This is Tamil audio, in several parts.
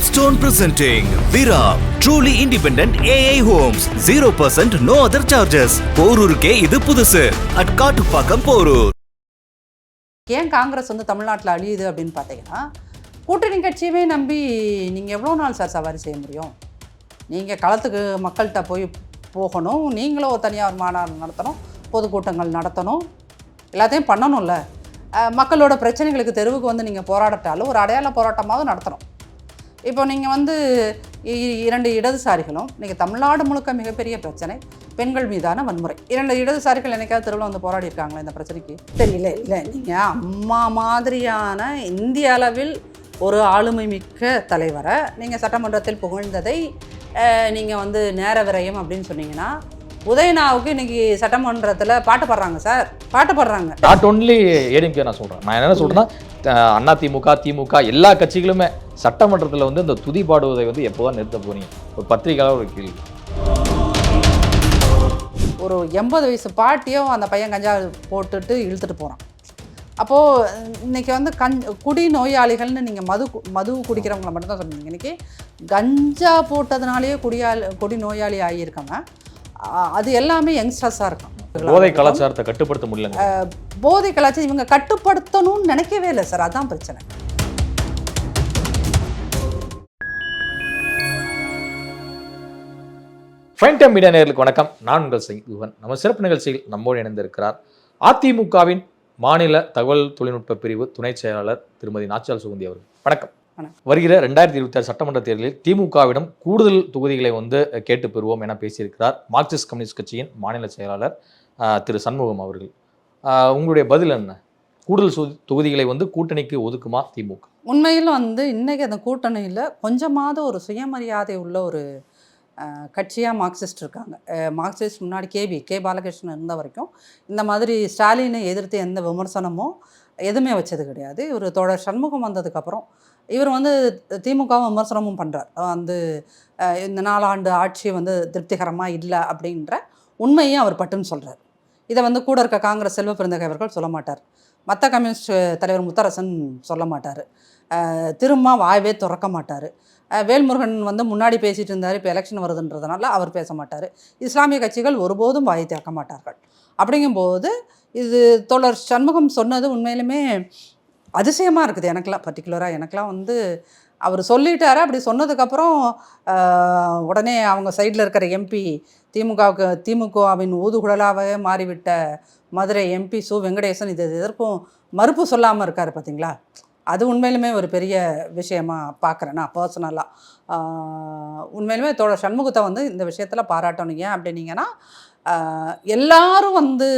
Capstone presenting Viram truly independent AI homes. 0% no other charges. போரூருக்கே இது புதுசு. அட் காட்டுப்பாக்கம் போரூர். ஏன் காங்கிரஸ் வந்து தமிழ்நாட்டில் அழியுது அப்படின்னு பார்த்தீங்கன்னா கூட்டணி கட்சியுமே நம்பி நீங்கள் எவ்வளோ நாள் சார் சவாரி செய்ய முடியும்? நீங்கள் களத்துக்கு மக்கள்கிட்ட போய் போகணும். நீங்களும் ஒரு தனியார் மாநாடு நடத்தணும். பொதுக்கூட்டங்கள் நடத்தணும். எல்லாத்தையும் பண்ணணும்ல. மக்களோட பிரச்சனைகளுக்கு தெருவுக்கு வந்து நீங்கள் போராடட்டாலும் ஒரு அடையாள போராட்டமாவது நடத்தணும். இப்போ நீங்கள் வந்து இ- இரண்டு இடதுசாரிகளும் நீங்கள் தமிழ்நாடு முழுக்க மிகப்பெரிய பிரச்சனை பெண்கள் மீதான வன்முறை. இரண்டு இடதுசாரிகள் என்னைக்காவது தெருவில் வந்து போராடி இருக்காங்களா இந்த பிரச்சனைக்கு? தெரியல இல்லை. நீங்கள் அம்மா மாதிரியான இந்திய அளவில் ஒரு ஆளுமை மிக்க தலைவரை நீங்கள் சட்டமன்றத்தில் புகழ்ந்ததை நீங்கள் வந்து நேர விரயம் அப்படின்னு சொன்னீங்கன்னா உதயநாவுக்கு இன்னைக்கு சட்டமன்றத்தில் பாட்டு பாடுறாங்க சார். பாட்டு பாடுறாங்க. நாட் ஒன்லி ஏடிஎம்கே நான் சொல்றேன். நான் என்ன சொல்றேன்னா அஹ், அண்ணா திமுக திமுக எல்லா கட்சிகளுமே சட்டமன்றத்தில் வந்து இந்த துதி பாடுவதை வந்து எப்போதான் நிறுத்த போறீங்க? ஒரு பத்திரிகையாளர் ஒரு கேள்வி. ஒரு எண்பது வயசு பாட்டியும் அந்த பையன் கஞ்சா போட்டுட்டு இழுத்துட்டு போகிறான் அப்போது இன்னைக்கு வந்து கஞ் குடி நோயாளிகள்னு நீங்கள் மது மது குடிக்கிறவங்கள மட்டும் தான் சொன்னீங்க. இன்னைக்கு கஞ்சா போட்டதுனாலேயே குடியால் குடி நோயாளி ஆகியிருக்காங்க. அது எல்லாமே யங்ஸ்டர்ஸாக இருக்கும் போதை கலாச்சாரத்தை கட்டுப்படுத்த முடியலங்க. போதை கலாச்சாரம் இவங்க கட்டுப்படுத்தணும்னு நினைக்கவே இல்லை சார். அதான் பிரச்சனை. ஃபைன் டைம் மீடியா நேயர்களுக்கு வணக்கம். நான் உங்கள் சிங்குவன் நம்ம சிறப்பு நிகழ்ச்சியில் நம்மோடு இணைந்திருக்கிறார் அதிமுகவின் மாநில தகவல் தொழில்நுட்ப பிரிவு துணை செயலாளர் திருமதி நாச்சால் சுகந்தி அவர்கள். வணக்கம். வருகிற ரெண்டாயிரத்தி இருபத்தி ஆறு சட்டமன்ற தேர்தலில் திமுகவிடம் கூடுதல் தொகுதிகளை வந்து கேட்டு பெறுவோம் என பேசியிருக்கிறார் மார்க்சிஸ்ட் கம்யூனிஸ்ட் கட்சியின் மாநில செயலாளர் திரு சண்முகம் அவர்கள். உங்களுடைய பதில் என்ன? கூடுதல் தொகுதிகளை வந்து கூட்டணிக்கு ஒதுக்குமா திமுக? உண்மையில் வந்து இன்றைக்கி அந்த கூட்டணியில் கொஞ்சமாவது ஒரு சுயமரியாதை உள்ள ஒரு கட்சியாக மார்க்சிஸ்ட் இருக்காங்க. மார்க்சிஸ்ட் முன்னாடி கேபி கே பாலகிருஷ்ணன் இருந்த வரைக்கும் இந்த மாதிரி ஸ்டாலினை எதிர்த்து எந்த விமர்சனமோ எதுவுமே வச்சது கிடையாது. இவர் தோழர் சண்முகம் வந்ததுக்கப்புறம் இவர் வந்து திமுகவும் விமர்சனமும் பண்ணுறார் வந்து இந்த நாலாண்டு ஆட்சி வந்து திருப்திகரமாக இல்லை அப்படின்ற உண்மையும் அவர் பட்டுன்னு சொல்கிறார் இதை வந்து கூட இருக்க காங்கிரஸ் செல்வ பிறந்தகை அவர்கள் சொல்ல மாட்டார். மற்ற கம்யூனிஸ்ட் தலைவர் முத்தரசன் சொல்ல மாட்டார். திரும்ப வாயவே திறக்க மாட்டார். வேல்முருகன் வந்து முன்னாடி பேசிட்டு இருந்தார் இப்போ எலெக்ஷன் வருதுன்றதுனால அவர் பேச மாட்டார். இஸ்லாமிய கட்சிகள் ஒருபோதும் வாயை திறக்க மாட்டார்கள். அப்படிங்கும்போது இது தோழர் சண்முகம் சொன்னது உண்மையிலுமே அதிசயமாக இருக்குது எனக்கெலாம் பர்டிகுலராக எனக்கெலாம் வந்து அவர் சொல்லிட்டாரு. அப்படி சொன்னதுக்கப்புறம் உடனே அவங்க சைடில் இருக்கிற எம்பி திமுகவுக்கு திமுகவின் ஊதுகுழலாகவே மாறிவிட்ட மதுரை எம்பி சு வெங்கடேசன் இது எதற்கும் மறுப்பு சொல்லாமல் இருக்கார் பார்த்தீங்களா அது உண்மையிலுமே ஒரு பெரிய விஷயமா பார்க்குறேன் நான் பர்சனலாக உண்மையிலுமே தோழ சண்முகத்தை வந்து இந்த விஷயத்தில் பாராட்டணும். ஏன் அப்படின்னீங்கன்னா எல்லாரும் வந்து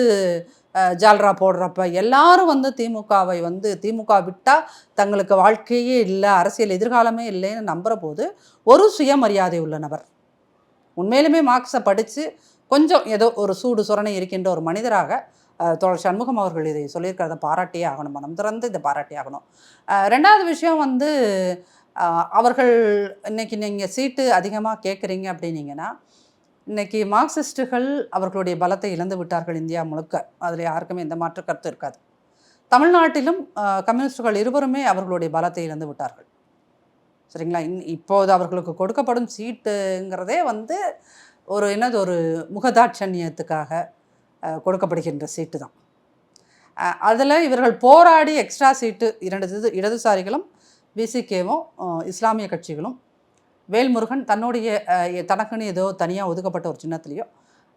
ஜால்ரா போடுறப்ப எல்லாரும் வந்து திமுகவை வந்து திமுக விட்டால் தங்களுக்கு வாழ்க்கையே இல்லை அரசியல் எதிர்காலமே இல்லைன்னு நம்புகிற போது ஒரு சுயமரியாதை உள்ள நபர். உண்மையிலுமே மார்க்ஸை படித்து கொஞ்சம் ஏதோ ஒரு சூடு சுரணை இருக்கின்ற ஒரு மனிதராக தோழர் சண்முகம் அவர்கள் இதை சொல்லியிருக்கிறத பாராட்டியே ஆகணும். மனம் திறந்து இதை பாராட்டியே ஆகணும். ரெண்டாவது விஷயம் வந்து அவர்கள் இன்னைக்கு நீங்கள் சீட்டு அதிகமாக கேட்குறீங்க அப்படின்னீங்கன்னா இன்னைக்கு மார்க்சிஸ்டுகள் அவர்களுடைய பலத்தை இழந்து விட்டார்கள் இந்தியா முழுக்க. அதில் யாருக்குமே எந்த மாற்று கருத்து இருக்காது. தமிழ்நாட்டிலும் கம்யூனிஸ்டுகள் இருவருமே அவர்களுடைய பலத்தை இழந்து விட்டார்கள். சரிங்களா? இன் இப்போது அவர்களுக்கு கொடுக்கப்படும் சீட்டுங்கிறதே வந்து ஒரு என்னது ஒரு முகதாட்சண்யத்துக்காக கொடுக்கப்படுகின்ற சீட்டு தான். அதில் இவர்கள் போராடி எக்ஸ்ட்ரா சீட்டு இரண்டு இது இடதுசாரிகளும் விசிகேவும் இஸ்லாமிய கட்சிகளும் வேல்முருகன் தன்னுடைய தனக்குன்னு ஏதோ தனியாக ஒதுக்கப்பட்ட ஒரு சின்னத்துலேயோ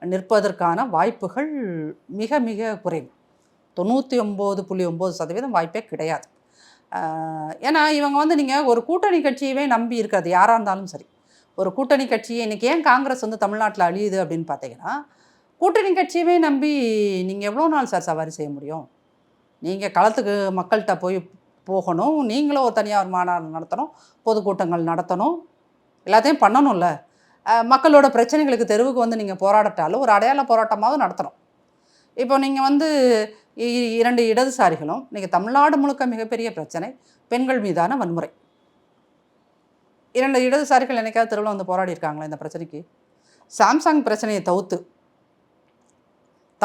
நிற்பதற்கான வாய்ப்புகள் மிக மிக குறைவு. தொண்ணூற்றி ஒம்பது புள்ளி ஒம்பது சதவீதம் வாய்ப்பே கிடையாது. ஏன்னா இவங்க வந்து நீங்கள் ஒரு கூட்டணி கட்சியவே நம்பி இருக்கிறது யாராக இருந்தாலும் சரி. ஒரு கூட்டணி கட்சியை இன்றைக்கி ஏன் காங்கிரஸ் வந்து தமிழ்நாட்டில் அழியுது அப்படின்னு பார்த்தீங்கன்னா கூட்டணி கட்சியுமே நம்பி நீங்கள் எவ்வளோ நாள் சார் சவாரி செய்ய முடியும்? நீங்கள் களத்துக்கு மக்கள்கிட்ட போய் போகணும். நீங்களும் ஒரு தனியார் மாநாடு நடத்தணும். பொதுக்கூட்டங்கள் நடத்தணும். எல்லாத்தையும் பண்ணணும்ல. மக்களோட பிரச்சனைகளுக்கு தெருவுக்கு வந்து நீங்கள் போராடட்டாலும் ஒரு அடையாள போராட்டமாவது நடத்தணும். இப்போ நீங்கள் வந்து இரண்டு இடதுசாரிகளும் நீங்கள் தமிழ்நாடு முழுக்க மிகப்பெரிய பிரச்சனை பெண்கள் மீதான வன்முறை. இரண்டு இடதுசாரிகள் என்னைக்காவது தெருவில் வந்து போராடி இருக்காங்களே இந்த பிரச்சனைக்கு? சாம்சங் பிரச்சனையை தவிர்த்து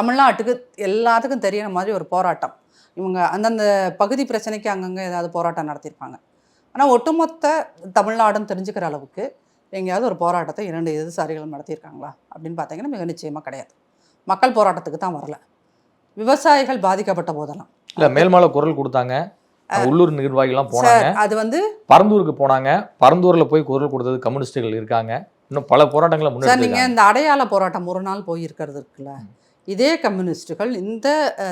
தமிழ்நாட்டுக்கு எல்லாத்துக்கும் தெரியற மாதிரி ஒரு போராட்டம். இவங்க அந்தந்த பகுதி பிரச்சனைக்கு அங்கங்கே ஏதாவது போராட்டம் நடத்தியிருப்பாங்க ஆனால் ஒட்டுமொத்த தமிழ்நாடுன்னு தெரிஞ்சுக்கிற அளவுக்கு எங்கேயாவது ஒரு போராட்டத்தை இரண்டு எதிர்சாரிகளும் நடத்தியிருக்காங்களா? அப்படின்னு பார்த்தீங்கன்னா மிக நிச்சயமாக கிடையாது. மக்கள் போராட்டத்துக்கு தான் வரல. விவசாயிகள் பாதிக்கப்பட்ட போதெல்லாம். இல்ல மேல்மால குரல் கொடுத்தாங்க. உள்ளூர் நிர்வாகிகள்லாம் போனாங்க. அது வந்து பரந்தூருக்கு போனாங்க. பரந்தூர்ல போய் குரல் கொடுத்தது கம்யூனிஸ்டுகள் இருக்காங்க. இன்னும் பல போராட்டங்களை சார் முன்னெடுத்து நீங்கள் இந்த அடையாள போராட்டம் ஒரு நாள் போயிருக்கிறது இருக்குல்ல இதே கம்யூனிஸ்டுகள் இந்த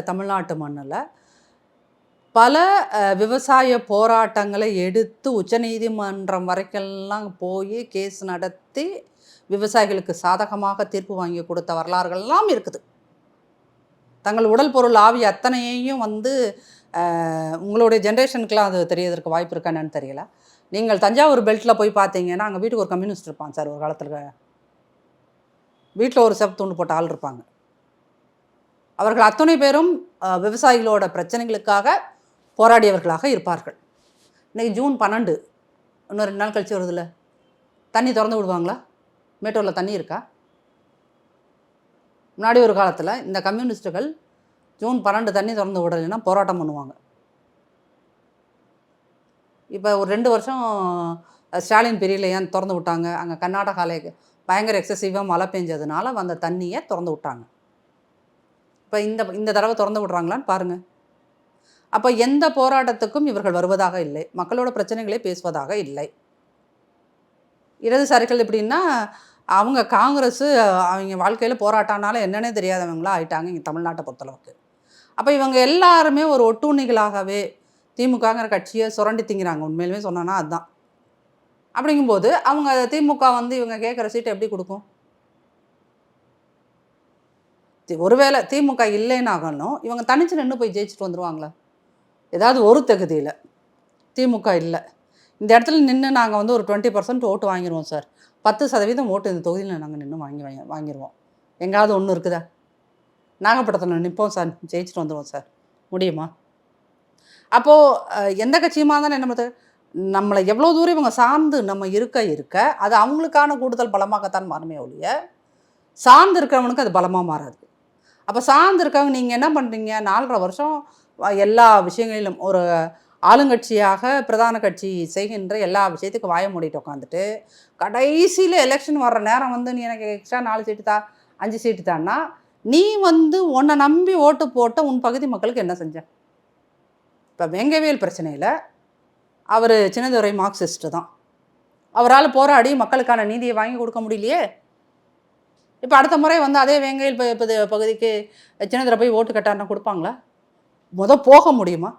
தமிழ்நாட்டு மண்ணில் பல விவசாய போராட்டங்களை எடுத்து உச்சநீதிமன்றம் வரைக்கெல்லாம் போய் கேஸ் நடத்தி விவசாயிகளுக்கு சாதகமாக தீர்ப்பு வாங்கி கொடுத்த வரலாறுகள்லாம் இருக்குது. தங்கள் உடல் பொருள் ஆவி அத்தனையையும் வந்து உங்களுடைய ஜென்ரேஷனுக்கெலாம் அது தெரியறதுக்கு வாய்ப்பு இருக்கா என்னன்னு தெரியல. நீங்கள் தஞ்சாவூர் பெல்ட்டில் போய் பார்த்தீங்கன்னா அங்கே வீட்டுக்கு ஒரு கம்யூனிஸ்ட் இருப்பான் சார் ஒரு காலத்தில். வீட்டில் ஒரு செப்பு துண்டு போட்ட ஆள் இருப்பாங்க. அவர்கள் அத்தனை பேரும் விவசாயிகளோட பிரச்சனைகளுக்காக போராடியவர்களாக இருப்பார்கள். இன்றைக்கி ஜூன் பன்னெண்டு இன்னும் ரெண்டு நாள் கழிச்சு வருதுல்ல? தண்ணி திறந்து விடுவாங்களா? மேட்டூரில் தண்ணி இருக்கா? முன்னாடி ஒரு காலத்தில் இந்த கம்யூனிஸ்ட்டுகள் ஜூன் பன்னெண்டு தண்ணி திறந்து விடலைன்னா போராட்டம் பண்ணுவாங்க. இப்போ ஒரு ரெண்டு வருஷம் ஸ்டாலின் பெரியல ஏன் திறந்து விட்டாங்க? அங்கே கர்நாடகாவில் பயங்கர எக்ஸசிவாக மழை பெஞ்சதுனால வந்த தண்ணியை திறந்து விட்டாங்க. இப்போ இந்த இந்த தடவை திறந்து விடுறாங்களான்னு பாருங்கள் அப்போ எந்த போராட்டத்துக்கும் இவர்கள் வருவதாக இல்லை. மக்களோட பிரச்சனைகளை பேசுவதாக இல்லை. இடதுசாரிகள் எப்படின்னா அவங்க காங்கிரஸ் அவங்க வாழ்க்கையில் போராட்டம்னால என்னன்னே தெரியாதவங்களா ஆயிட்டாங்க இங்கே தமிழ்நாட்டை பொறுத்தளவுக்கு. அப்போ இவங்க எல்லாருமே ஒரு ஒட்டுண்ணிகளாகவே திமுகங்கிற கட்சியை சுரண்டி திங்கிறாங்க. உண்மையிலுமே சொன்னோன்னா அதுதான் அப்படிங்கும்போது அவங்க திமுக வந்து இவங்க கேட்குற சீட்டை எப்படி கொடுக்கும்? ஒருவேளை திமுக இல்லைன்னாகணும் இவங்க தனிச்சு நின்று போய் ஜெயிச்சுட்டு வந்துருவாங்களா? ஏதாவது ஒரு தகுதியில். திமுக இல்லை. இந்த இடத்துல நின்று நாங்கள் வந்து ஒரு டுவெண்ட்டி பர்சன்ட் ஓட்டு வாங்கிடுவோம் சார். பத்து சதவீதம் ஓட்டு இந்த தொகுதியில் நாங்கள் நின்று வாங்கி வாங்கி வாங்கிடுவோம் எங்காவது ஒன்று இருக்குதா? நாகப்பட்டினத்தில் நிற்போம் சார். ஜெயிச்சுட்டு வந்துடுவோம் சார். முடியுமா? அப்போது எந்த கட்சியுமா இருந்தாலும் என்ன பண்ணுறது நம்மளை எவ்வளோ தூரம் இவங்க சார்ந்து நம்ம இருக்க இருக்க அது அவங்களுக்கான கூடுதல் பலமாகத்தான் மாறுமே ஒழிய சார்ந்து இருக்கிறவனுக்கு அது பலமாக மாறாது. அப்போ சார்ந்திருக்கவங்க நீங்கள் என்ன பண்ணுறீங்க நாலரை வருஷம் எல்லா விஷயங்களிலும் ஒரு ஆளுங்கட்சியாக பிரதான கட்சி செய்கின்ற எல்லா விஷயத்துக்கும் வாய மூடிட்டு உட்காந்துட்டு கடைசியில் எலெக்ஷன் வர்ற நேரம் வந்து நீ எனக்கு எக்ஸ்ட்ரா நாலு சீட்டு தா அஞ்சு சீட்டு தான்னா நீ வந்து உன்னை நம்பி ஓட்டு போட்ட உன் பகுதி மக்களுக்கு என்ன செஞ்ச? இப்போ வெங்கவேல் பிரச்சனையில் அவர் சின்னதுரை மார்க்சிஸ்ட்டு தான். அவரால் போராடி மக்களுக்கான நீதியை வாங்கி கொடுக்க முடியலையே? இப்போ அடுத்த முறை வந்து அதே வேங்கையில் பகுதிக்கு சின்னதில் போய் ஓட்டு கட்டாருன்னா கொடுப்பாங்களா? முத போக முடியுமா?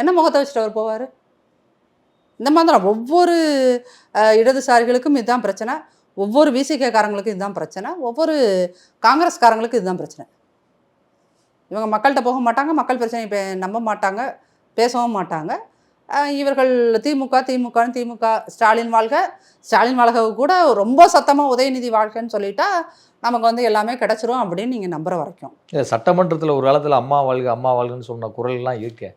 என்ன முகத்தை வச்சுட்டு அவர் போவார்? இந்த மாதிரி ஒவ்வொரு இடதுசாரிகளுக்கும் இதுதான் பிரச்சனை. ஒவ்வொரு விசிகேக்காரங்களுக்கும் இதுதான் பிரச்சனை. ஒவ்வொரு காங்கிரஸ்காரங்களுக்கும் இதுதான் பிரச்சனை. இவங்க மக்கள்கிட்ட போக மாட்டாங்க. மக்கள் பிரச்சனை நம்ப மாட்டாங்க. பேசவும் மாட்டாங்க. இவர்கள் திமுக திமுகன்னு திமுக ஸ்டாலின் வாழ்க. ஸ்டாலின் வாழ்க கூட ரொம்ப சத்தமாக உதயநிதி வாழ்க்கைன்னு சொல்லிட்டா நமக்கு வந்து எல்லாமே கிடச்சிரும் அப்படின்னு நீங்கள் நம்புற வரைக்கும். சட்டமன்றத்துல ஒரு காலத்துல அம்மா வாழ்க அம்மா வாழ்கன்னு சொன்ன குரல் எல்லாம் இருக்கே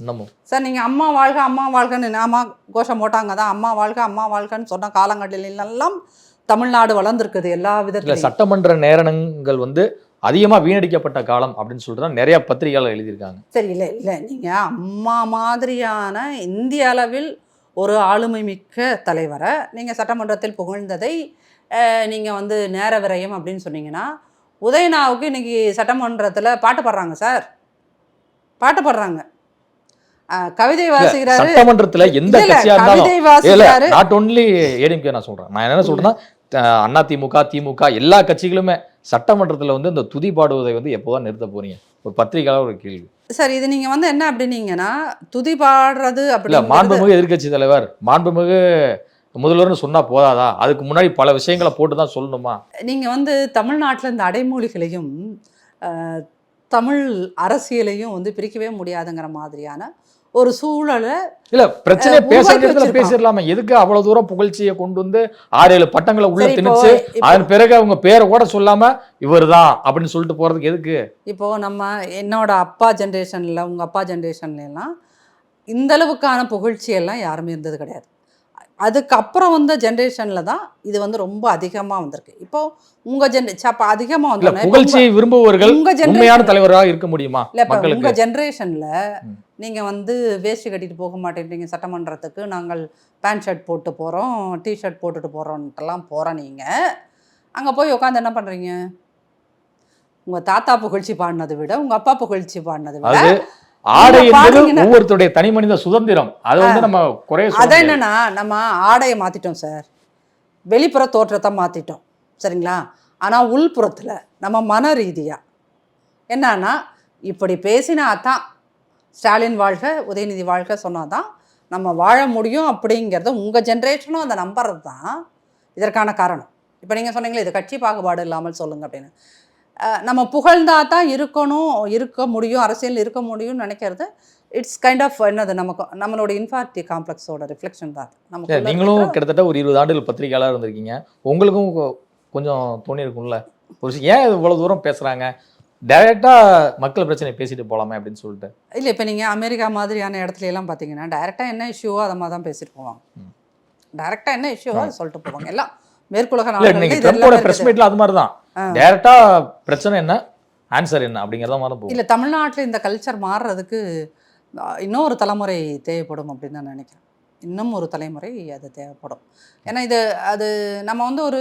இன்னமும். சார் நீங்கள் அம்மா வாழ்க அம்மா வாழ்கன்னு நாம கோஷம் போட்டாங்க தான். அம்மா வாழ்க அம்மா வாழ்கன்னு சொன்ன காலங்களிலெல்லாம் தமிழ்நாடு வளர்ந்துருக்குது எல்லா விதத்திலும் சட்டமன்ற நேரங்கள் வந்து அதிகமா வீணடிக்கப்பட்ட காலம் அப்படின்னு சொல்லிட்டு நிறைய பத்திரிகையாளர் எழுதியிருக்காங்க. சரி இல்லை இல்லை. நீங்கள் அம்மா மாதிரியான இந்திய அளவில் ஒரு ஆளுமை மிக்க தலைவரை நீங்கள் சட்டமன்றத்தில் புகழ்ந்ததை நீங்கள் வந்து நேர விரயம் அப்படின்னு சொன்னீங்கன்னா உதயநாவுக்கு இன்னைக்கு சட்டமன்றத்தில் பாட்டு பாடுறாங்க சார். பாட்டு பாடுறாங்க. கவிதை வாசிக்கிறாரு. சட்டமன்றத்துல எந்த கட்சியா இருந்தாலும் நாட் ஒன்லி ஏடிஎம்கே நான் சொல்றேன். நான் என்ன சொல்றேன்னா அஹ், அண்ணா திமுக திமுக எல்லா கட்சிகளுமே சட்டமன்றத்துல வந்து இந்த துதி பாடுவதை வந்து எப்போதான் நிறுத்த போறீங்க? ஒரு பத்திரிகையாளர் ஒரு கேள்வி. சார் இது நீங்கள் வந்து என்ன அப்படின்னீங்கன்னா துதி பாடுறது இல்ல அப்படிங்கிறது மாண்புமிகு எதிர்க்கட்சி தலைவர் மாண்புமிகு முதல்வர்னு சொன்னா போதாதா? அதுக்கு முன்னாடி பல விஷயங்களை போட்டு தான் சொல்லணுமா? நீங்கள் வந்து தமிழ்நாட்டில் இந்த அடைமொழிகளையும் தமிழ் அரசியலையும் வந்து பிரிக்கவே முடியாதுங்கிற மாதிரியான ஒரு சூழலை இல்ல பிரச்சனை அஹ், பேச உருவாக்கி வேண்டிய இடத்துல வச்சிருக்கான். பேசிடலாமே. எதுக்கு அவ்வளவு தூரம் புகழ்ச்சியை கொண்டு வந்து ஆறு ஏழு பட்டங்களை உள்ள திணிச்சு அதன் பிறகு அவங்க பேரை கூட சொல்லாம இவர்தான் அப்படின்னு சொல்லிட்டு போறதுக்கு எதுக்கு? இப்போ நம்ம என்னோட அப்பா ஜென்ரேஷனில் உங்கள் அப்பா ஜென்ரேஷன்ல எல்லாம் இந்த அளவுக்கான புகழ்ச்சி எல்லாம் யாருமே இருந்தது கிடையாது. அதுக்கப்புறம் வந்த ஜென்ரேஷனில் தான் இது வந்து ரொம்ப அதிகமாக வந்திருக்கு. இப்போ உங்கள் ஜென் அப்போ அதிகமாக வந்தோடனே புகழ்ச்சியை விரும்புபவர்கள் உங்க உண்மையான ஜென்ரேஷன் தலைவராக இருக்க முடியுமா இல்லை இப்போ உங்கள் ஜென்ரேஷனில். நீங்கள் வந்து வேஷ்டி கட்டிட்டு போக மாட்டேன்றீங்க சட்டமன்றத்துக்கு நாங்கள் பேண்ட் ஷர்ட் போட்டு போகிறோம் டிஷர்ட் போட்டுட்டு போகிறோன்ட்டுலாம் போகிற நீங்கள் அங்கே போய் உட்காந்து என்ன பண்ணுறீங்க உங்கள் தாத்தா புகழ்ச்சி பாடினதை விட உங்கள் அப்பா புகழ்ச்சி பாடினதை விட ஆடை என்பது ஒவ்வொருத்தருடைய தனி மனித சுதந்திரம். அதை வந்து நம்ம குறைய அதான். என்னன்னா நம்ம ஆடையை மாற்றிட்டோம் சார் வெளிப்புற தோற்றத்தை மாற்றிட்டோம் சரிங்களா? ஆனால் உள்புறத்தில் நம்ம மன ரீதியாக என்னன்னா இப்படி பேசினா தான் ஸ்டாலின் வாழ்க உதயநிதி வாழ்க சொன்னால் தான் நம்ம வாழ முடியும் அப்படிங்கிறத உங்கள் ஜென்ரேஷனும் அதை நம்புறது தான் இதற்கான காரணம். இப்போ நீங்கள் சொன்னீங்களே இது கட்சி பாகுபாடு இல்லாமல் சொல்லுங்க அப்படின்னு. நம்ம புகழ்ந்தா தான் இருக்கணும் இருக்க முடியும் அரசியல் இருக்க முடியும்னு நினைக்கிறது இட்ஸ் கைண்ட் ஆஃப் என்னது நமக்கு நம்மளோட இன்ஃபாரிட்டி காம்ப்ளெக்ஸோட ரிஃப்ளெக்ஷன் தான். சரி, நமக்குள்ள நீங்களும் கிட்டத்தட்ட ஒரு இருபது ஆண்டுகள் பத்திரிகையாளர் இருந்திருக்கீங்க. உங்களுக்கும் கொஞ்சம் தோணி இருக்கும்ல? ஒரு ஏன் இவ்வளவு தூரம் பேசுறாங்க? டைரக்டா மக்கள் பிரச்சனை பேசிட்டு போலாமே அப்படின்னு சொல்லிட்டு. இல்லை இப்போ நீங்கள் அமெரிக்கா மாதிரியான இடத்துல எல்லாம் பார்த்தீங்கன்னா டைரெக்டாக என்ன இஷ்யூவோ அதை மாதிரி தான் பேசிட்டு போவாங்க. டைரெக்டாக என்ன இஷ்யூவோ அதை சொல்லிட்டு போவாங்க. எல்லாம் மேற்குலக பிரஸ். மீட்ல அது மாதிரி தான். டைரக்டா பிரச்சனை என்ன? ஆன்சர் என்ன? அப்படிங்கறத மாதிரி தான் போகும் இல்லை தமிழ்நாட்டில் இந்த கல்ச்சர் மாறுறதுக்கு அஹ், இன்னொரு தலைமுறை தேவைப்படும் அப்படின்னு நான் நினைக்கிறேன். இன்னும் ஒரு தலைமுறை அது தேவைப்படும். ஏன்னா இது அது நம்ம வந்து ஒரு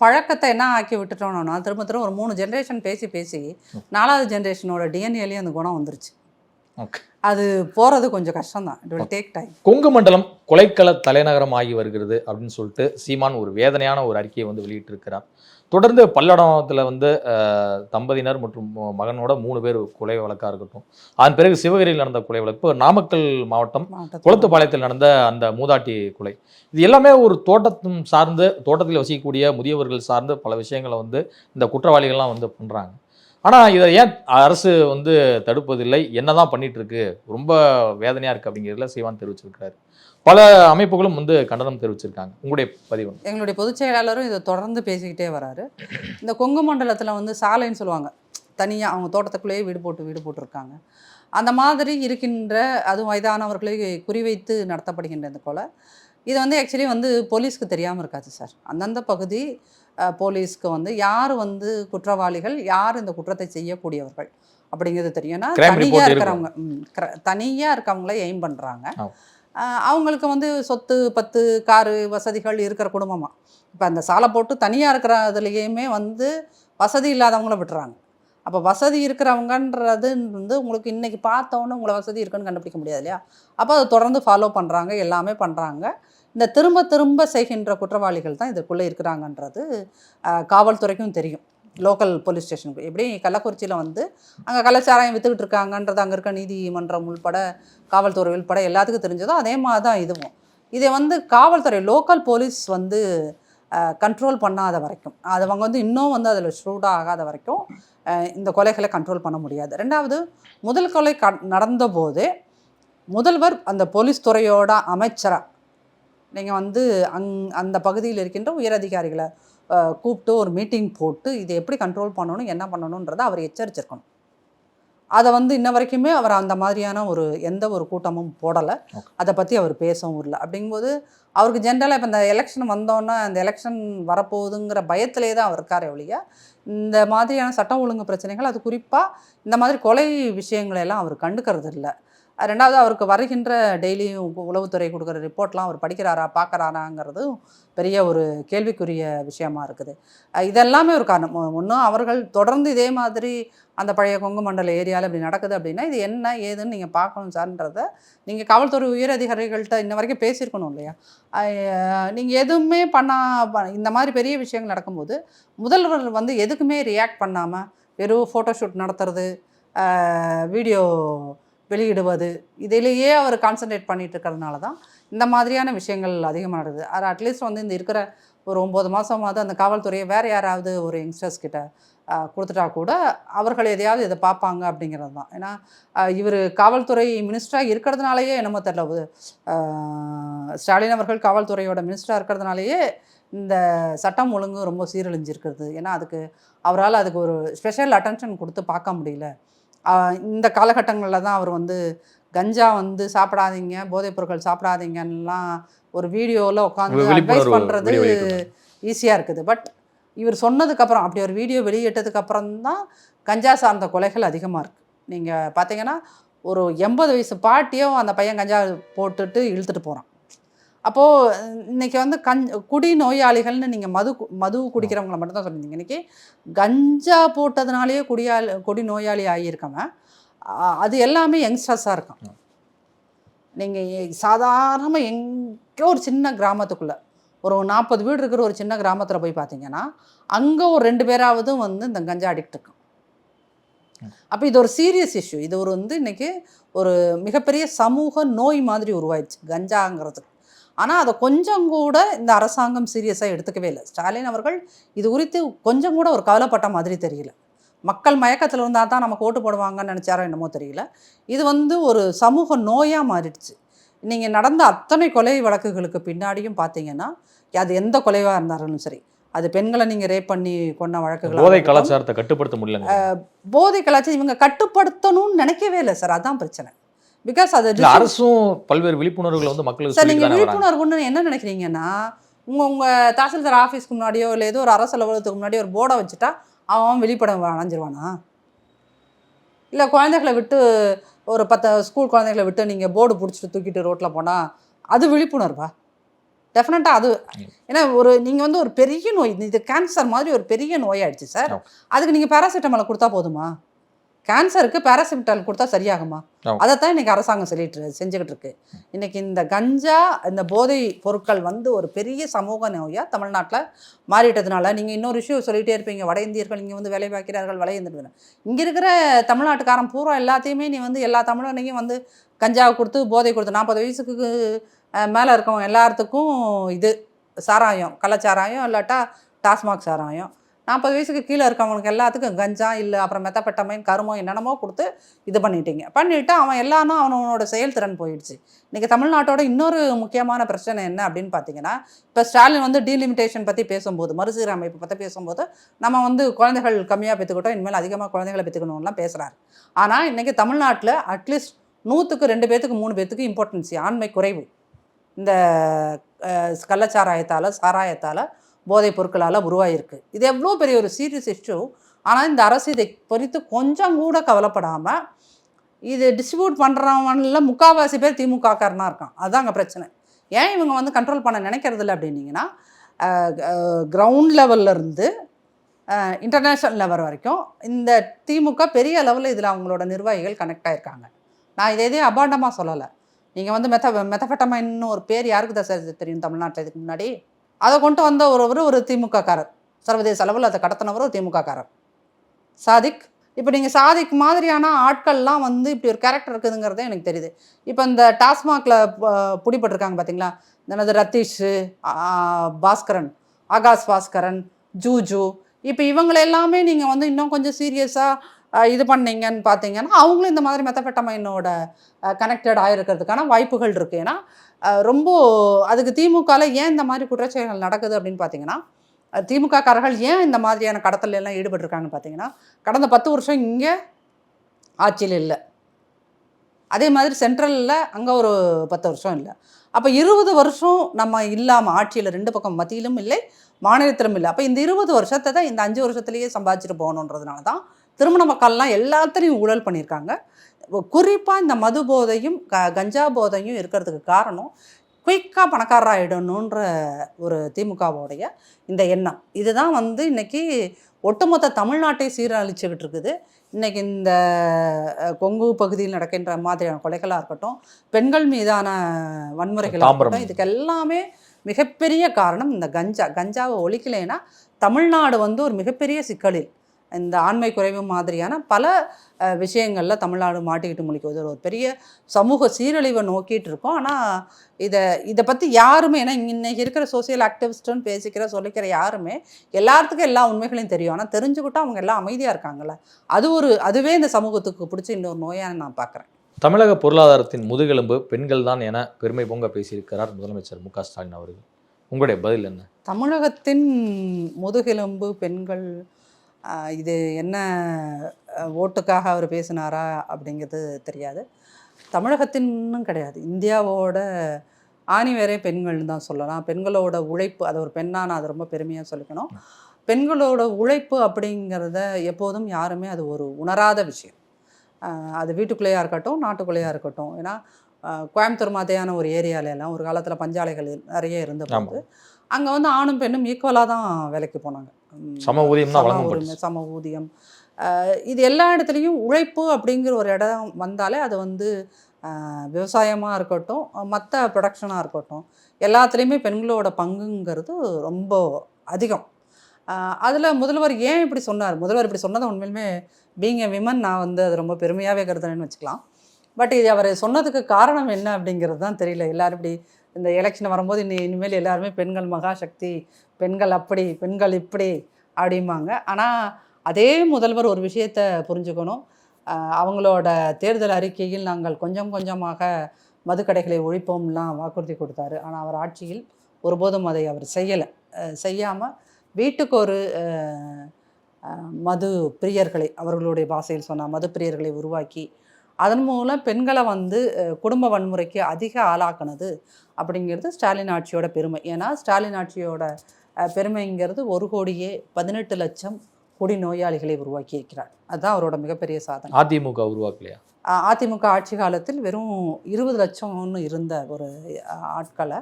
பழக்கத்தை என்ன ஆக்கி விட்டுட்டோம்னா திரும்ப திரும்ப ஒரு மூணு ஜென்ரேஷன் பேசி பேசி நாலாவது ஜென்ரேஷனோட டிஎன்ஏலேயும் அந்த குணம் வந்துருச்சு. Okay. அது போகிறது கொஞ்சம் கஷ்டம் தான் it will take time Kongu Mandalam கொலைக்கள தலைநகரம் ஆகி வருகிறது அப்படின்னு சொல்லிட்டு சீமான் ஒரு வேதனையான ஒரு அறிக்கையை வந்து வெளியிட்டிருக்கிறார். தொடர்ந்து பல்லடத்தில் வந்து தம்பதியினர் மற்றும் மகனோட மூணு பேர் கொலை வழக்கா இருக்கட்டும். அதன் பிறகு சிவகிரியில் நடந்த கொலை வழக்கு நாமக்கல் மாவட்டம் குளத்துப்பாளையத்தில் நடந்த அந்த மூதாட்டி கொலை. இது எல்லாமே ஒரு தோட்டத்தும் சார்ந்து தோட்டத்தில் வசிக்கக்கூடிய முதியவர்கள் சார்ந்து பல விஷயங்களை வந்து இந்த குற்றவாளிகள்லாம் வந்து பண்றாங்க. ஆனால் இதை ஏன் அரசு வந்து தடுப்பதில்லை? என்னதான் பண்ணிட்டு இருக்கு ரொம்ப வேதனையாக இருக்குது அப்படிங்கிறதுல சீவான் தெரிவிச்சிருக்கிறார். பல அமைப்புகளும் வந்து கண்டனம் தெரிவிச்சிருக்காங்க. உங்களுடைய பதிவு எங்களுடைய பொதுச் செயலாளரும் இதை தொடர்ந்து பேசிக்கிட்டே வராரு. இந்த கொங்கு மண்டலத்தில் வந்து சாலைன்னு சொல்லுவாங்க. தனியாக அவங்க தோட்டத்துக்குள்ளேயே வீடு போட்டு வீடு போட்டிருக்காங்க. அந்த மாதிரி இருக்கின்ற அதுவும் வயதானவர்களை குறிவைத்து நடத்தப்படுகின்ற இந்த கொலை இது வந்து ஆக்சுவலி வந்து போலீஸ்க்கு தெரியாமல் இருக்காது சார். அந்தந்த பகுதி போலீஸ்க்கு வந்து யார் வந்து குற்றவாளிகள் யார் இந்த குற்றத்தை செய்யக்கூடியவர்கள் அப்படிங்கிறது தெரியும். ஏன்னா Crime report தனியாக. இருக்கிறவங்க தனியாக இருக்கவங்கள எய்ம் பண்ணுறாங்க. அவங்களுக்கு வந்து சொத்து பத்து காரு வசதிகள் இருக்கிற குடும்பமா. இப்போ அந்த சாலை போட்டு தனியாக இருக்கிறதுலையுமே வந்து வசதி இல்லாதவங்கள விட்டுறாங்க. அப்போ வசதி இருக்கிறவங்கன்றது வந்து உங்களுக்கு இன்னைக்கு பார்த்தோன்னே உங்களை வசதி இருக்குன்னு கண்டுபிடிக்க முடியாது இல்லையா? அப்போ அதை தொடர்ந்து ஃபாலோ பண்ணுறாங்க எல்லாமே பண்ணுறாங்க இந்த திரும்ப திரும்ப செய்கின்ற குற்றவாளிகள் தான் இதுக்குள்ளே இருக்கிறாங்கன்றது காவல்துறைக்கும் தெரியும். லோக்கல் போலீஸ் ஸ்டேஷனுக்கு. எப்படி கள்ளக்குறிச்சியில் வந்து அங்கே கலாச்சாரம் விற்றுக்கிட்டு இருக்காங்கன்றது அங்கே இருக்க நீதிமன்றம் உள்பட காவல்துறை உள்பட எல்லாத்துக்கும் தெரிஞ்சதோ அதே மாதிரி தான் இதுவும். இதை வந்து காவல்துறை லோக்கல் போலீஸ் வந்து கண்ட்ரோல் பண்ணாத வரைக்கும். அது அவங்க வந்து இன்னும் வந்து அதில் ஷ்ரூடாக ஆகாத வரைக்கும் இந்த கொலைகளை கண்ட்ரோல் பண்ண முடியாது. ரெண்டாவது முதல் கொலை க நடந்தபோது முதல்வர் அந்த போலீஸ் துறையோட அமைச்சராக நீங்கள் வந்து அங் அந்த பகுதியில் இருக்கின்ற உயரதிகாரிகளை கூப்பிட்டு ஒரு மீட்டிங் போட்டு இதை எப்படி கண்ட்ரோல் பண்ணணும் என்ன பண்ணணுன்றதை அவர் எச்சரிச்சிருக்கணும். அதை வந்து இன்ன வரைக்குமே அவர் அந்த மாதிரியான ஒரு எந்த ஒரு கூட்டமும் போடலை. அதை பற்றி அவர் பேசவும் இல்லை. அப்படிங்கும்போது அவருக்கு ஜென்ரலாக இப்போ இந்த எலெக்ஷன் வந்தோன்னே அந்த எலெக்ஷன் வரப்போகுதுங்கிற பயத்திலே தான் அவர் இருக்காரே ஒழிய இந்த மாதிரியான சட்டம் ஒழுங்கு பிரச்சனைகள் அது குறிப்பாக இந்த மாதிரி கொலை விஷயங்களை எல்லாம் அவர் கண்டுக்கிறது இல்லை ரெண்டாவது அவருக்கு வருகின்ற டெய்லியும் உளவுத்துறை கொடுக்குற ரிப்போர்ட்லாம் அவர் படிக்கிறாரா பார்க்குறாராங்கிறதும் பெரிய ஒரு கேள்விக்குரிய விஷயமா இருக்குது. இதெல்லாமே ஒரு காரணம். ஒன்றும் அவர்கள் தொடர்ந்து இதே மாதிரி அந்த பழைய கொங்கு மண்டல ஏரியாவில் இப்படி நடக்குது அப்படின்னா இது என்ன ஏதுன்னு நீங்கள் பார்க்கணும் சார்ன்றதை நீங்கள் காவல்துறை உயர் அதிகாரிகள்கிட்ட இன்ன வரைக்கும் பேசியிருக்கணும் இல்லையா? நீங்கள் எதுவுமே பண்ணா ப- இந்த மாதிரி பெரிய விஷயங்கள் நடக்கும்போது முதல்வர் வந்து எதுக்குமே ரியாக்ட் பண்ணாமல் வெறும் ஃபோட்டோஷூட் நடத்துறது வீடியோ வெளியிடுவது. இதிலேயே அவர் கான்சன்ட்ரேட் பண்ணிட்டு இருக்கிறதுனால தான் இந்த மாதிரியான விஷயங்கள் அதிகமாக நடக்குது. அது அட்லீஸ்ட் வந்து இந்த இருக்கிற ஒரு ஒம்பது மாதமாவது அந்த காவல்துறையை வேறு யாராவது ஒரு யங்ஸ்டர்ஸ் கிட்ட கொடுத்துட்டா கூட அவர்கள் எதையாவது இதை பார்ப்பாங்க அப்படிங்கிறது தான். ஏன்னா இவர் காவல்துறை மினிஸ்டராக இருக்கிறதுனாலயே என்னமோ தெரில ஒரு, ஸ்டாலின் அவர்கள் காவல்துறையோட மினிஸ்டராக இருக்கிறதுனாலயே இந்த சட்டம் ஒழுங்கு ரொம்ப சீரழிஞ்சிருக்கிறது. ஏன்னா அதுக்கு அவரால் அதுக்கு ஒரு ஸ்பெஷல் அட்டென்ஷன் கொடுத்து பார்க்க முடியல. இந்த காலகட்டங்களில் தான் அவர் வந்து கஞ்சா வந்து சாப்பிடாதீங்க போதைப் பொருட்கள் சாப்பிடாதீங்கலாம் ஒரு வீடியோவில் உட்காந்து அட்வைஸ் பண்ணுறது. ஈஸியாக இருக்குது. பட் இவர் சொன்னதுக்கப்புறம் அப்படி ஒரு வீடியோ வெளியிட்டதுக்கப்புறம் தான் கஞ்சா சார்ந்த கொலைகள் அதிகமாக இருக்குது நீங்கள் பார்த்தீங்கன்னா ஒரு எண்பது வயசு பாட்டியும் அந்த பையன் கஞ்சா போட்டுட்டு இழுத்துட்டு போகிறான் அப்போது இன்னைக்கு வந்து கஞ் குடி நோயாளிகள்னு நீங்கள் மது மது குடிக்கிறவங்கள மட்டும் தான் சொல்லியிருந்தீங்க. இன்னைக்கு கஞ்சா போட்டதுனாலேயே குடியால் குடி நோயாளி ஆகியிருக்கவன். அது எல்லாமே யங்ஸ்டர்ஸாக இருக்கான். நீங்கள் சாதாரணமாக எங்கேயோ ஒரு சின்ன கிராமத்துக்குள்ளே ஒரு நாற்பது வீடு இருக்கிற ஒரு சின்ன கிராமத்தில் போய் பார்த்தீங்கன்னா அங்கே ஒரு ரெண்டு பேராவது வந்து இந்த கஞ்சா அடிக்ட் இருக்கும் அப்போ இது ஒரு சீரியஸ் இஷ்யூ. இது ஒரு வந்து இன்னைக்கு ஒரு மிகப்பெரிய சமூக நோய் மாதிரி உருவாயிடுச்சு. கஞ்சாங்கிறது ஆனால் அதை கொஞ்சம் கூட இந்த அரசாங்கம் சீரியஸாக எடுத்துக்கவே இல்லை. ஸ்டாலின் அவர்கள் இது குறித்து கொஞ்சம் கூட ஒரு கவலைப்பட்ட மாதிரி தெரியல. மக்கள் மயக்கத்தில் இருந்தால் தான் நமக்கு ஓட்டு போடுவாங்கன்னு நினச்சாரோ என்னமோ தெரியல. இது வந்து ஒரு சமூக நோயாக மாறிடுச்சு. நீங்கள் நடந்த அத்தனை கொலை வழக்குகளுக்கு பின்னாடியும் பார்த்தீங்கன்னா அது எந்த கொலைவாக இருந்தாலும் சரி அது பெண்களை நீங்கள் ரேப் பண்ணி கொண்ட வழக்குகள் போதை கலாச்சாரத்தை கட்டுப்படுத்த முடியலங்க. போதை கலாச்சாரம் இவங்க கட்டுப்படுத்தணும்னு நினைக்கவே இல்லை சார். அதான் பிரச்சனை. பிகாஸ் அது அரசும் பல்வேறு விழிப்புணர்வுகளை வந்து மக்களுக்கு சார் நீங்கள் விழிப்புணர்வுன்னு என்ன நினைக்கிறீங்கன்னா உங்கள் உங்கள் தாசில்தார் ஆஃபீஸ்க்கு முன்னாடியோ இல்லை ஏதோ ஒரு அரசு அலுவலகத்துக்கு முன்னாடியோ ஒரு போர்டை வச்சுட்டா அவன் வெளிப்படம் அணைஞ்சிருவானா இல்லை குழந்தைகளை விட்டு ஒரு பத்து ஸ்கூல் குழந்தைகளை விட்டு நீங்கள் போர்டு பிடிச்சிட்டு தூக்கிட்டு ரோட்டில் போனால் அது விழிப்புணர்வா? டெஃபினட்டாக அது. ஏன்னா ஒரு நீங்கள் வந்து ஒரு பெரிய நோய் இது கேன்சர் மாதிரி ஒரு பெரிய நோயாயிடுச்சு சார். அதுக்கு நீங்கள் பேராசிட்டமாலை கொடுத்தா போதுமா? கேன்சருக்கு பேராசிட்டமால் கொடுத்தா சரியாகுமா? Okay. அதைத்தான் இன்னைக்கு அரசாங்கம் சொல்லிட்டு செஞ்சுக்கிட்டு இருக்கு. இன்னைக்கு இந்த கஞ்சா இந்த போதை பொருட்கள் வந்து ஒரு பெரிய சமூக நோயாக தமிழ்நாட்டில் மாறிட்டதுனால நீங்கள் இன்னொரு விஷயம் சொல்லிகிட்டே இருப்பீங்க. வட இந்தியர்கள் இங்கே வந்து வேலை பார்க்கிறார்கள் வலை. இருந்துட்டு இங்கே இருக்கிற தமிழ்நாட்டுக்காரன் பூரா எல்லாத்தையுமே நீ வந்து எல்லா தமிழனையும் வந்து கஞ்சாவை கொடுத்து போதை கொடுத்து நாற்பது வயசுக்கு மேலே இருக்கவங்க எல்லாத்துக்கும் இது. சாராயம் கள்ளச்சாராயம் இல்லாட்டா டாஸ்மாக் சாராயம். நாற்பது வயசுக்கு கீழே இருக்கவனுக்கு எல்லாத்துக்கும் கஞ்சா இல்லை அப்புறம் மெத்தப்பட்டமைன் கருமம் என்னென்னமோ கொடுத்து இது பண்ணிட்டீங்க. பண்ணிவிட்டு அவன் எல்லாரும் அவனோட செயல்திறன் போயிடுச்சு. இன்றைக்கி தமிழ்நாட்டோட இன்னொரு முக்கியமான பிரச்சனை என்ன அப்படின்னு பார்த்தீங்கன்னா இப்போ ஸ்டாலின் வந்து டீலிமிட்டேஷன் பற்றி பேசும்போது மறுசீரமைப்பு பற்றி பேசும்போது நம்ம வந்து குழந்தைகள் கம்மியாக பெற்றுக்கிட்டோம் இனிமேல் அதிகமாக குழந்தைகளை பெற்றுக்கணும்லாம் பேசுகிறாரு ஆனால் இன்றைக்கி தமிழ்நாட்டில் அட்லீஸ்ட் நூற்றுக்கு ரெண்டு பேத்துக்கு மூணு பேத்துக்கு இம்பார்ட்டன்சி ஆண்மை குறைவு. இந்த கள்ளச்சாராயத்தால் சாராயத்தால் போதைப் பொருட்களால் உருவாகிருக்கு இது எவ்வளோ பெரிய ஒரு சீரியஸ் இஷ்யூ ஆனால் இந்த அரசு இதை குறித்து கொஞ்சம் கூட கவலைப்படாமல் இது டிஸ்ட்ரிபியூட் பண்ணுறவன்ல முக்கால்வாசி பேர் திமுகக்காரனாக இருக்கான். அதுதான் அங்கே பிரச்சனை. ஏன் இவங்க வந்து கண்ட்ரோல் பண்ண நினைக்கிறது இல்லை அப்படின்னீங்கன்னா கிரவுண்ட் லெவல்லேருந்து இன்டர்நேஷ்னல் லெவல் வரைக்கும் இந்த திமுக பெரிய லெவலில் இதில் அவங்களோட நிர்வாகிகள் கனெக்ட் ஆகியிருக்காங்க நான் இதை எதையும் அபாண்டமாக சொல்லலை. நீங்கள் வந்து மெத்த மெத்தஃபெட்டமைன்னு ஒரு பேர் யாருக்கு தான் சார் தெரியும் தமிழ்நாட்டில் இதுக்கு முன்னாடி? அதை கொண்டு வந்த ஒருவர் ஒரு திமுககாரர் சர்வதேச அளவில் அதை கடத்தினவர் ஒரு திமுககாரர் சாதிக் இப்போ நீங்கள் சாதிக் மாதிரியான ஆட்கள்லாம் வந்து இப்படி ஒரு கேரக்டர் இருக்குதுங்கிறதே எனக்கு தெரியுது. இப்போ இந்த டாஸ்மாகில் பிடிபட்டிருக்காங்க பார்த்தீங்களா என்னது ரத்தீஷு பாஸ்கரன் ஆகாஷ் பாஸ்கரன் ஜூஜு. இப்போ இவங்கள எல்லாமே நீங்கள் வந்து இன்னும் கொஞ்சம் சீரியஸாக இது பண்ணீங்கன்னு பார்த்தீங்கன்னா அவங்களும் இந்த மாதிரி மெத்தப்பெட்டமைனோட கனெக்டட் ஆகிருக்கிறதுக்கான வாய்ப்புகள் இருக்குது ஏன்னா ரொம்ப அதுக்கு திமுகவில் ஏன் இந்த மாதிரி குற்றச்செயல்கள் நடக்குது அப்படின்னு பார்த்தீங்கன்னா திமுக காரர்கள் ஏன் இந்த மாதிரியான கடத்தல் எல்லாம் ஈடுபட்டிருக்காங்கன்னு பார்த்தீங்கன்னா கடந்த பத்து வருஷம் இங்கே ஆட்சியில் இல்லை. அதே மாதிரி சென்ட்ரலில் அங்கே ஒரு பத்து வருஷம் இல்லை. அப்போ இருபது வருஷம் நம்ம இல்லாமல் ஆட்சியில் ரெண்டு பக்கம் மத்தியிலும் இல்லை மாநிலத்திலும் இல்லை. அப்போ இந்த இருபது வருஷத்தை தான் இந்த அஞ்சு வருஷத்துலேயே சம்பாதிச்சுட்டு போகணுன்றதுனால தான் திருமண மக்கள்லாம் எல்லாத்துலேயும் ஊழல் பண்ணியிருக்காங்க. குறிப்பாக இந்த மது போதையும் க கஞ்சா போதையும் இருக்கிறதுக்கு காரணம் குயிக்காக பணக்காரராகிடணுன்ற ஒரு திமுகவோடைய இந்த எண்ணம். இதுதான் வந்து இன்னைக்கு ஒட்டுமொத்த தமிழ்நாட்டை சீரழிச்சுக்கிட்டு இருக்குது. இன்னைக்கு இந்த கொங்கு பகுதியில் நடக்கின்ற மாதிரியான கொலைகளாக இருக்கட்டும் பெண்கள் மீதான வன்முறைகளாக. இருக்கட்டும் இதுக்கு எல்லாமே மிகப்பெரிய காரணம் இந்த கஞ்சா. கஞ்சாவை ஒழிக்கலைன்னா தமிழ்நாடு வந்து ஒரு மிகப்பெரிய சிக்கலில். இந்த ஆண்மை குறைவு மாதிரியான பல விஷயங்கள்ல தமிழ்நாடு மாட்டிக்கிட்டு முழிக்குது ஒரு பெரிய சமூக சீரழிவை நோக்கிட்டு இருக்கோம். ஆனால் இதை இதை பற்றி யாருமே ஏன்னா இன்னைக்கு இருக்கிற சோசியல் ஆக்டிவிஸ்ட்டுன்னு பேசிக்கிற சொல்லிக்கிற யாருமே எல்லாத்துக்கும் எல்லா உண்மைகளையும் தெரியும். ஆனால் தெரிஞ்சுக்கிட்டா அவங்க எல்லாம் அமைதியாக இருக்காங்கல்ல. அது ஒரு அதுவே இந்த சமூகத்துக்கு பிடிச்ச இன்னொரு நோயாக நான் பார்க்குறேன். தமிழக பொருளாதாரத்தின் முதுகெலும்பு பெண்கள் தான் என பெருமை பொங்க பேசியிருக்கிறார் முதலமைச்சர் மு க ஸ்டாலின் அவர்கள். உங்களுடைய பதில் என்ன? தமிழகத்தின் முதுகெலும்பு பெண்கள் இது என்ன ஓட்டுக்காக அவர் பேசினாரா அப்படிங்கிறது தெரியாது. தமிழகத்தின்னும் கிடையாது. இந்தியாவோட ஆணிவேரே பெண்கள்னு தான் சொல்லலாம். பெண்களோட உழைப்பு அது ஒரு பெண்ணாக நான் அதை ரொம்ப பெருமையாக சொல்லிக்கணும். பெண்களோட உழைப்பு அப்படிங்கிறத எப்போதும் யாருமே அது ஒரு உணராத விஷயம். அது வீட்டுக்குள்ளேயா இருக்கட்டும் நாட்டுக்குள்ளேயா இருக்கட்டும். ஏன்னா கோயம்புத்தூர் மாதிரியான ஒரு ஏரியால எல்லாம் ஒரு காலத்தில் பஞ்சாலைகள் நிறைய இருந்தபோது அங்கே வந்து ஆணும் பெண்ணும் ஈக்குவலாக தான் வேலைக்கு போனாங்க. சம ஊதியம் தான் சம ஊதியம். இது எல்லா இடத்துலையும் உழைப்பு அப்படிங்கிற ஒரு இடம் வந்தாலே அது வந்து விவசாயமாக இருக்கட்டும் மற்ற ப்ரொடக்ஷனாக இருக்கட்டும் எல்லாத்துலேயுமே பெண்களோட பங்குங்கிறது ரொம்ப அதிகம். அதில் முதல்வர் ஏன் இப்படி சொன்னார்? முதல்வர் இப்படி சொன்னதை உண்மையிலுமே பீங் எ விமன் நான் வந்து அது ரொம்ப பெருமையாகவே கருதுறேன்னு வச்சுக்கலாம். பட் இது அவர் சொன்னதுக்கு காரணம் என்ன அப்படிங்கிறது தான் தெரியல. எல்லாரும் இப்படி இந்த எலெக்ஷன் வரும்போது இனி இனிமேல் எல்லாருமே பெண்கள் மகாசக்தி பெண்கள் அப்படி பெண்கள் இப்படி அப்படிம்பாங்க. ஆனால் அதே முதல்வர் ஒரு விஷயத்தை புரிஞ்சுக்கணும். அவங்களோட தேர்தல் அறிக்கையில் நாங்கள் கொஞ்சம் கொஞ்சமாக மதுக்கடைகளை ஒழிப்போம்லாம் வாக்குறுதி கொடுத்தாரு. ஆனால் அவர் ஆட்சியில் ஒருபோதும் அதை அவர் செய்யலை. செய்யாமல் வீட்டுக்கு ஒரு மது பிரியர்களை அவர்களுடைய பாஷையில் சொன்னால் மது பிரியர்களை உருவாக்கி அதன் மூலம் பெண்களை வந்து குடும்ப வன்முறைக்கு அதிக ஆளாக்குனது அப்படிங்கிறது ஸ்டாலின் ஆட்சியோட பெருமை. ஏன்னா ஸ்டாலின் ஆட்சியோட பெருமைங்கிறது ஒரு கோடியே பதினெட்டு லட்சம் குடி நோயாளிகளை உருவாக்கி இருக்கிறார் அதுதான் அவரோட மிகப்பெரிய சாதனை. அதிமுக உருவாக்கலையா? அதிமுக ஆட்சி காலத்தில் வெறும் இருபது லட்சம்னு இருந்த ஒரு ஆட்களை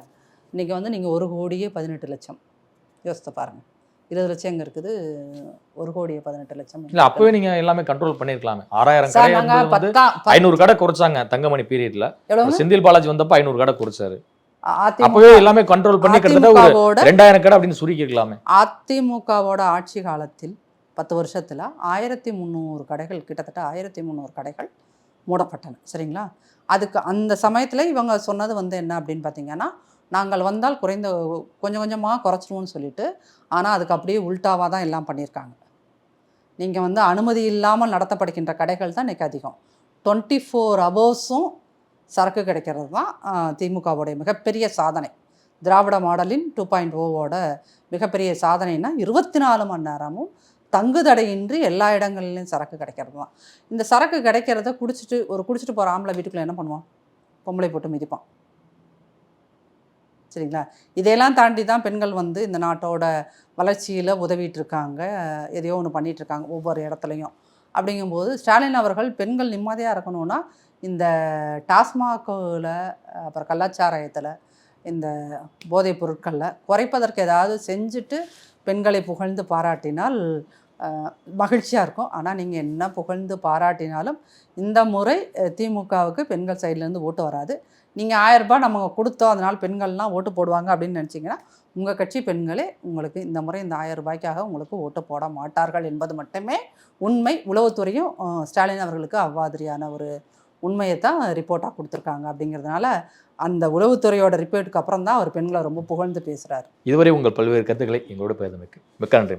இன்றைக்கி வந்து நீங்கள் ஒரு கோடியே பதினெட்டு லட்சம். யோசித்து பாருங்கள் இருபது லட்சம் எங்கே இருக்குது? ஒரு கோடியே பதினெட்டு லட்சம். இல்ல அப்பவே நீங்க எல்லாமே கண்ட்ரோல் பண்ணிருக்கலாமே ஆறாயிரம் கடை நாங்கள் ஐநூறு கடை குறைச்சாங்க தங்கமணி பீரியட்ல செந்தில் பாலாஜி வந்தப்ப ஐநூறு கடை குறைச்சாரு. அப்பவே எல்லாமே கண்ட்ரோல் பண்ணி கிட்டத்தட்ட ரெண்டாயிரம் கடை அப்படின்னு சுருக்கிக்கலாமே அதிமுகவோட ஆட்சி காலத்தில் பத்து வருஷத்தில் ஆயிரத்தி முந்நூறு கடைகள் கிட்டத்தட்ட ஆயிரத்தி முந்நூறு கடைகள் மூடப்பட்டன. சரிங்களா? அதுக்கு அந்த சமயத்தில் இவங்க சொன்னது வந்து என்ன அப்படின்னு பார்த்தீங்கன்னா நாங்கள் வந்தால் குறைந்த கொஞ்சம் கொஞ்சமாக குறைச்சிருவோம்னு சொல்லிட்டு ஆனால் அதுக்கு அப்படியே உல்டாவாக தான் எல்லாம் பண்ணியிருக்காங்க. நீங்கள் வந்து அனுமதி இல்லாமல் நடத்தப்படுகின்ற கடைகள் தான் இன்றைக்கி அதிகம். டுவெண்ட்டி ஃபோர் ஹவர்ஸும் சரக்கு கிடைக்கிறது தான் திமுகவுடைய மிகப்பெரிய சாதனை. திராவிட மாடலின் டூ பாயிண்ட் ஓவோட மிகப்பெரிய சாதனைனா இருபத்தி நாலு மணி நேரமும் தங்குதடையின்றி எல்லா இடங்கள்லையும் சரக்கு கிடைக்கிறது தான். இந்த சரக்கு கிடைக்கிறத குடிச்சிட்டு ஒரு குடிச்சிட்டு போகிற ஆம்பளை வீட்டுக்குள்ளே என்ன பண்ணுவான்? பொம்பளை போட்டு மிதிப்பான். சரிங்களா? இதையெல்லாம் தாண்டி தான் பெண்கள் வந்து இந்த நாட்டோட வளர்ச்சியில் உதவிட்டுருக்காங்க. எதையோ ஒன்று பண்ணிகிட்ருக்காங்க ஒவ்வொரு இடத்துலையும். அப்படிங்கும்போது ஸ்டாலின் அவர்கள் பெண்கள் நிம்மதியாக இருக்கணும்னா இந்த டாஸ்மாகில் அப்புறம் கலாச்சாரத்தில் இந்த போதைப் பொருட்களில் குறைப்பதற்கு ஏதாவது செஞ்சுட்டு பெண்களை புகழ்ந்து பாராட்டினால் மகிழ்ச்சியாக இருக்கும். ஆனால் நீங்கள் என்ன புகழ்ந்து பாராட்டினாலும் இந்த முறை திமுகவுக்கு பெண்கள் சைட்லேருந்து ஓட்டு வராது. நீங்கள் ஆயிரம் ரூபாய் நம்ம கொடுத்தோம் அதனால் பெண்கள்லாம் ஓட்டு போடுவாங்க அப்படின்னு நினச்சிங்கன்னா உங்கள் கட்சி பெண்களே உங்களுக்கு இந்த முறை இந்த ஆயிரம் ரூபாய்க்காக உங்களுக்கு ஓட்டு போட மாட்டார்கள் என்பது மட்டுமே உண்மை. உளவுத்துறையும் ஸ்டாலின் அவர்களுக்கு அவ்வாதிரியான ஒரு உண்மையை தான் ரிப்போர்ட்டாக கொடுத்துருக்காங்க அப்படிங்கிறதுனால அந்த உளவுத்துறையோட ரிப்போர்ட்டுக்கு அப்புறம் தான் அவர் பெண்களை ரொம்ப புகழ்ந்து பேசுகிறார் இதுவரை உங்கள் பல்வேறு கருத்துக்களை எங்களோட பகிர்ந்தமைக்கு மிக்க நன்றி.